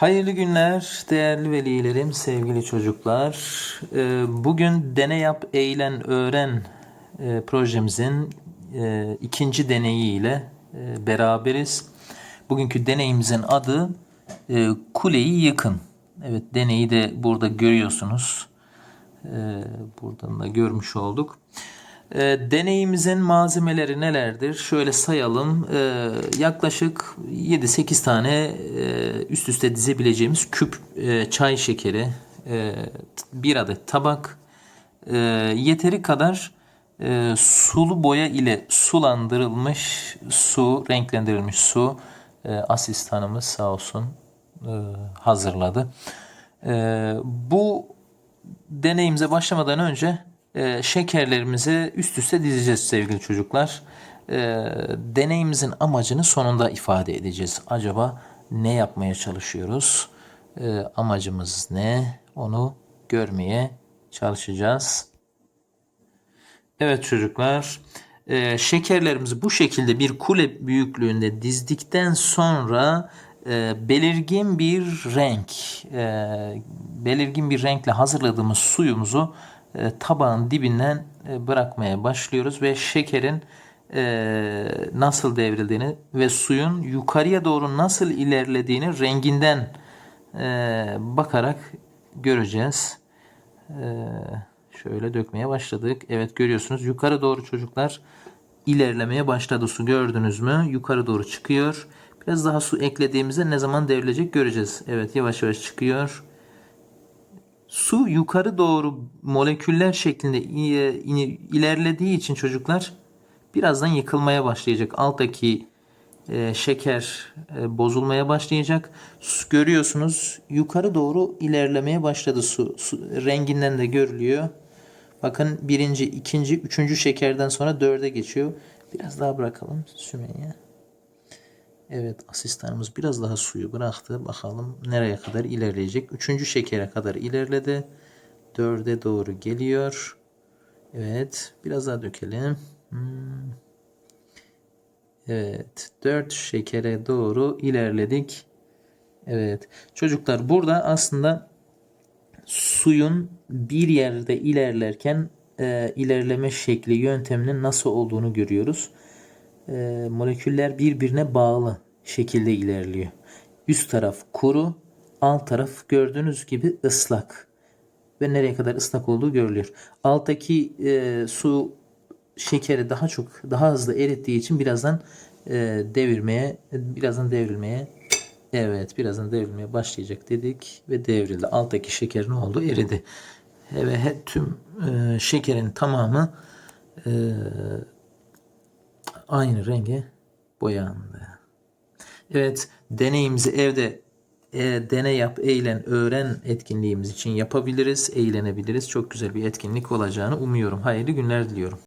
Hayırlı günler değerli velilerim, sevgili çocuklar. Ee, Bugün Dene Yap Eğlen Öğren e, projemizin e, ikinci deneyiyle e, beraberiz. Bugünkü deneyimizin adı Kuleyi Yıkın. Evet deneyi de burada görüyorsunuz. Buradan da görmüş olduk. Ee, deneyimizin malzemeleri nelerdir? Şöyle sayalım. Ee, yaklaşık 7-8 tane e, üst üste dizebileceğimiz küp e, çay şekeri, e, bir adet tabak, e, yeteri kadar e, sulu boya ile sulandırılmış su, renklendirilmiş su e, asistanımız sağ olsun e, hazırladı. E, bu deneyimize başlamadan önce e, şekerlerimizi üst üste dizeceğiz sevgili çocuklar. E, deneyimizin amacını sonunda ifade edeceğiz. Acaba ne yapmaya çalışıyoruz? E, amacımız ne? Onu görmeye çalışacağız. Evet çocuklar, şekerlerimizi bu şekilde bir kule büyüklüğünde dizdikten sonra belirgin bir renk, belirgin bir renkle hazırladığımız suyumuzu tabağın dibinden e, bırakmaya başlıyoruz ve şekerin e, nasıl devrildiğini ve suyun yukarıya doğru nasıl ilerlediğini renginden e, bakarak göreceğiz. Şöyle dökmeye başladık. Evet görüyorsunuz yukarı doğru çocuklar ilerlemeye başladı. Su gördünüz mü? Yukarı doğru çıkıyor. Biraz daha su eklediğimizde ne zaman devrilecek göreceğiz. Evet yavaş yavaş çıkıyor. Su yukarı doğru moleküller şeklinde i- ilerlediği için çocuklar birazdan yıkılmaya başlayacak. Alttaki e, şeker e, bozulmaya başlayacak. Su, görüyorsunuz yukarı doğru ilerlemeye başladı su. su. Renginden de görülüyor. Bakın birinci, ikinci, üçüncü şekerden sonra dörde geçiyor. Biraz daha bırakalım Sümeyye. Evet asistanımız biraz daha suyu bıraktı. Bakalım nereye kadar ilerleyecek. Üçüncü şekere kadar ilerledi. Dörde doğru geliyor. Evet biraz daha dökelim. Hmm. Evet, 4 şekere doğru ilerledik. Evet, çocuklar burada aslında suyun bir yerde ilerlerken e, ilerleme şekli yönteminin nasıl olduğunu görüyoruz. E, moleküller birbirine bağlı şekilde ilerliyor. Üst taraf kuru, alt taraf gördüğünüz gibi ıslak ve nereye kadar ıslak olduğu görülüyor. Alttaki e, su şekeri daha çok daha hızlı erittiği için birazdan e, devirmeye birazdan devrilmeye evet birazdan devrilmeye başlayacak dedik ve devrildi. Alttaki şeker ne oldu? Eridi. Ve tüm e, şekerin tamamı e, aynı renge boyandı. Evet, deneyimizi evde e, dene yap, eğlen, öğren etkinliğimiz için yapabiliriz, eğlenebiliriz. Çok güzel bir etkinlik olacağını umuyorum. Hayırlı günler diliyorum.